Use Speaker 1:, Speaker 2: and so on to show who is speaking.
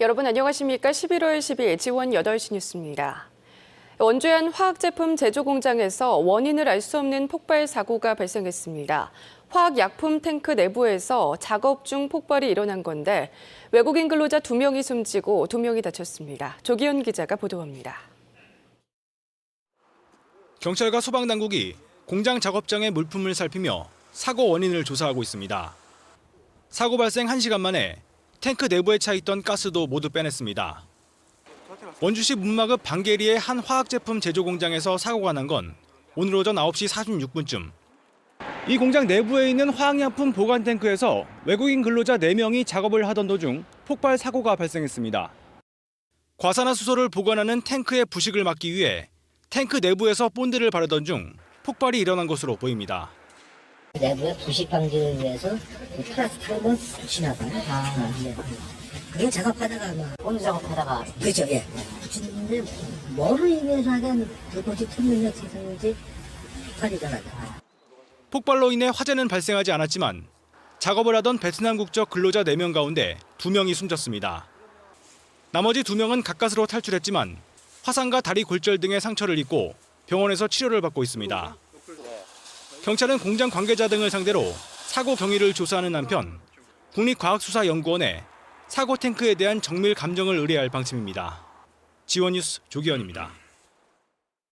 Speaker 1: 여러분 안녕하십니까? 11월 10일 지원 8시 뉴스입니다. 원주의 한 화학제품 제조 공장에서 원인을 알 수 없는 폭발 사고가 발생했습니다. 화학약품 탱크 내부에서 작업 중 폭발이 일어난 건데 외국인 근로자 2명이 숨지고 2명이 다쳤습니다. 조기현 기자가 보도합니다.
Speaker 2: 경찰과 소방당국이 공장 작업장의 물품을 살피며 사고 원인을 조사하고 있습니다. 사고 발생 1시간 만에 탱크 내부에 차 있던 가스도 모두 빼냈습니다. 원주시 문마급 방계리의 한 화학제품 제조 공장에서 사고가 난 건 오늘 오전 9시 46분쯤. 이 공장 내부에 있는 화학약품 보관 탱크에서 외국인 근로자 4명이 작업을 하던 도중 폭발 사고가 발생했습니다. 과산화수소를 보관하는 탱크의 부식을 막기 위해 탱크 내부에서 본드를 바르던 중 폭발이 일어난 것으로 보입니다.
Speaker 3: 내부에 부식 방지를 위해서 그 플라스틱을 붙이나 봐요. 아, 네. 그런 작업하다가 막 본드 작업하다가 그죠, 예. 근데 뭐로 인해서 하간 불꽃이 튀는지 튀는지 폭발이 일어나다.
Speaker 2: 폭발로 인해 화재는 발생하지 않았지만 작업을 하던 베트남 국적 근로자 4명 가운데 2명이 숨졌습니다. 나머지 2명은 가까스로 탈출했지만 화상과 다리 골절 등의 상처를 입고 병원에서 치료를 받고 있습니다. 경찰은 공장 관계자 등을 상대로 사고 경위를 조사하는 한편 국립과학수사연구원에 사고 탱크에 대한 정밀 감정을 의뢰할 방침입니다. 지원 뉴스 조기현입니다.